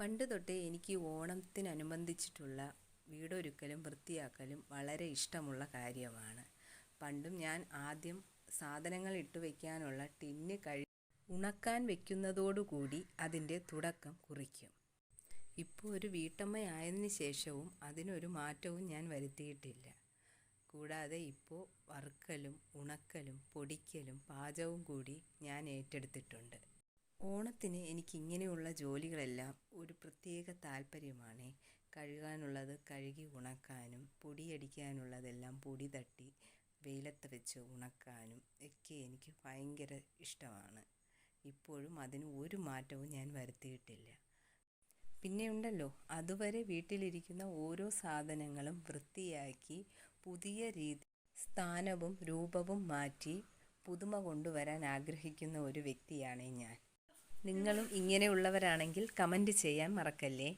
പണ്ട് തൊട്ടേ എനിക്ക് ഓണത്തിനനുബന്ധിച്ചിട്ടുള്ള വീടൊരുക്കലും വൃത്തിയാക്കലും വളരെ ഇഷ്ടമുള്ള കാര്യമാണ്. പണ്ടും ഞാൻ ആദ്യം സാധനങ്ങൾ ഇട്ട് വയ്ക്കാനുള്ള ടിന്ന് കഴി ഉണക്കാൻ വയ്ക്കുന്നതോടുകൂടി അതിന്റെ തുടക്കം കുറിക്കും. ഇപ്പോൾ ഒരു വീട്ടമ്മയായതിനു ശേഷവും അതിനൊരു മാറ്റവും ഞാൻ വരുത്തിയിട്ടില്ല. കൂടാതെ ഇപ്പോൾ വറുക്കലും ഉണക്കലും പൊടിക്കലും പാചകവും കൂടി ഞാൻ ഏറ്റെടുത്തിട്ടുണ്ട്. ഓണത്തിന് എനിക്ക് ഇങ്ങനെയുള്ള ജോലികളെല്ലാം ഒരു പ്രത്യേക താല്പര്യമാണ്. കഴുകാനുള്ളത് കഴുകി ഉണക്കാനും പൊടിയടിക്കാനുള്ളതെല്ലാം പൊടി തട്ടി വെയിലത്ത് വെച്ച് ഉണക്കാനും ഒക്കെ എനിക്ക് ഭയങ്കര ഇഷ്ടമാണ്. ഇപ്പോഴും അതിന് ഒരു മാറ്റവും ഞാൻ വരുത്തിയിട്ടില്ല. പിന്നെ ഉണ്ടല്ലോ അതുവരെ വീട്ടിലിരിക്കുന്ന ഓരോ സാധനങ്ങളും വൃത്തിയാക്കി പുതിയ രീതി സ്ഥാനവും രൂപവും മാറ്റി പുതുമ കൊണ്ടുവരാൻ ആഗ്രഹിക്കുന്ന ഒരു വ്യക്തിയാണ് ഞാൻ. നിങ്ങളും ഇങ്ങനെയുള്ളവരാണെങ്കിൽ കമന്റ് ചെയ്യാൻ മറക്കല്ലേ?